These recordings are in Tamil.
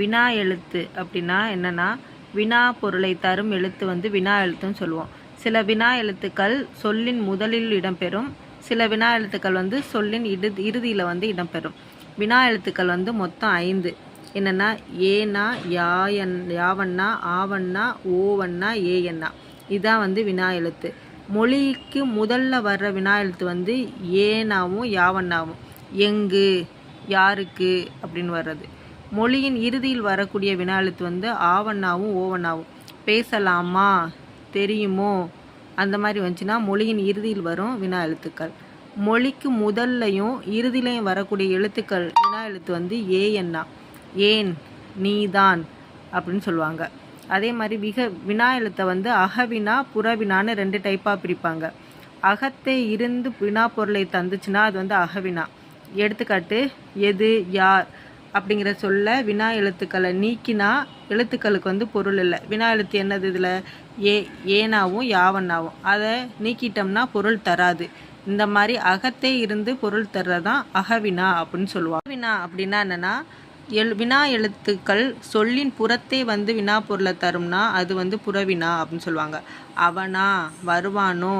வினா எழுத்து அப்படின்னா என்னன்னா வினா பொருளை தரும் எழுத்து வந்து வினா எழுத்துன்னு சொல்லுவோம். சில வினா எழுத்துக்கள் சொல்லின் முதலில் இடம்பெறும். சில வினா எழுத்துக்கள் வந்து சொல்லின் இடு இறுதியில் வந்து இடம்பெறும். வினா எழுத்துக்கள் வந்து மொத்தம் ஐந்து. என்னென்னா ஏனா யாயன் யாவண்ணா ஆவண்ணா ஓவண்ணா ஏஎண்ணா இதான் வந்து வினா எழுத்து. மொழிக்கு முதல்ல வர்ற வினா எழுத்து வந்து ஏனாவும் யாவண்ணாவும். எங்கு யாருக்கு அப்படின்னு வர்றது. மொழியின் இறுதியில் வரக்கூடிய வினா எழுத்து வந்து ஆவண்ணாவும் ஓவண்ணாவும். பேசலாமா? தெரியுமோ? அந்த மாதிரி வந்துச்சுன்னா மொழியின் இறுதியில் வரும் வினா எழுத்துக்கள் மொழிக்கு முதல்லையும் இறுதியிலையும் வரக்கூடிய எழுத்துக்கள் வினா எழுத்து வந்து ஏஎன்னா ஏன்? நீதான். அப்படின்னு சொல்லுவாங்க. அதே மாதிரி விக வினா எழுத்தை வந்து அகவினா புறவினான்னு ரெண்டு டைப்பாக பிரிப்பாங்க. அகத்தை இருந்து வினா பொருளை தந்துச்சுன்னா அது வந்து அகவினா. எடுத்துக்காட்டு எது யார்? அப்படிங்கிற சொல்ல வினா எழுத்துக்களை நீக்கினா எழுத்துக்களுக்கு வந்து பொருள் இல்லை. வினா எழுத்து என்னது இதில்? ஏ ஏனாவும் யாவன்னாவும் அதை நீக்கிட்டோம்னா பொருள் தராது. இந்த மாதிரி அகத்தே இருந்து பொருள் தர்றதான் அகவினா அப்படின்னு சொல்லுவாங்க. வினா அப்படின்னா என்னென்னா எழு வினா எழுத்துக்கள் சொல்லின் புறத்தே வந்து வினா பொருளை தரும்னா அது வந்து புறவினா அப்படின்னு சொல்லுவாங்க. அவனா வருவானோ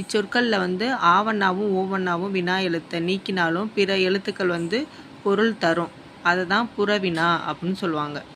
இச்சொற்களில் வந்து ஆவண்ணாவும் ஓவண்ணாவும் வினா எழுத்தை நீக்கினாலும் பிற எழுத்துக்கள் வந்து பொருள் தரும். அதை தான் புறவினா அப்படின்னு சொல்லுவாங்க.